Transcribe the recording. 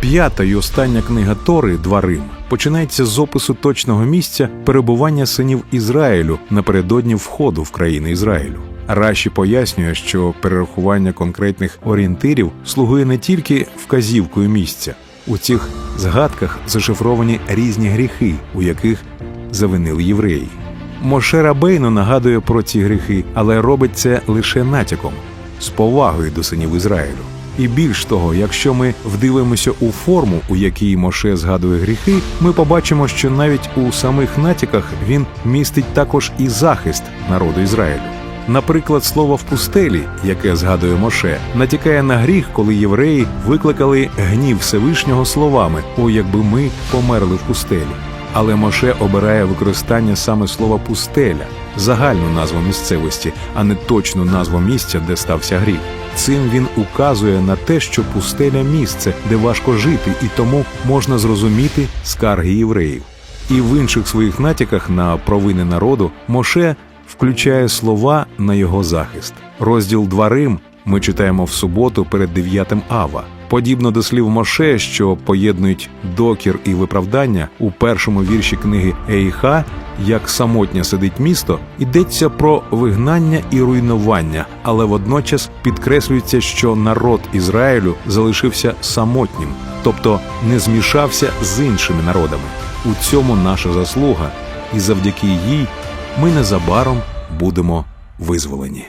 П'ята й остання книга Тори Дворим починається з опису точного місця перебування синів Ізраїлю напередодні входу в країни Ізраїлю. Раші пояснює, що перерахування конкретних орієнтирів слугує не тільки вказівкою місця. У цих згадках зашифровані різні гріхи, у яких завинили євреї. Моше Рабейно нагадує про ці гріхи, але робить це лише натяком, з повагою до синів Ізраїлю. І більш того, якщо ми вдивимося у форму, у якій Моше згадує гріхи, ми побачимо, що навіть у самих натяках він містить також і захист народу Ізраїлю. Наприклад, слово в пустелі, яке згадує Моше, натякає на гріх, коли євреї викликали гнів Всевишнього словами О, якби ми померли в пустелі. Але Моше обирає використання саме слова пустеля, загальну назву місцевості, а не точну назву місця, де стався гріх. Цим він указує на те, що пустеля місце, де важко жити, і тому можна зрозуміти скарги євреїв. І в інших своїх натяках на провини народу Моше включає слова на його захист. Розділ Дворим ми читаємо в суботу перед дев'ятим ава. Подібно до слів Моше, що поєднують докір і виправдання у першому вірші книги Ейха, як самотня сидить місто, йдеться про вигнання і руйнування, але водночас підкреслюється, що народ Ізраїлю залишився самотнім, тобто не змішався з іншими народами. У цьому наша заслуга, і завдяки їй ми незабаром будемо визволені.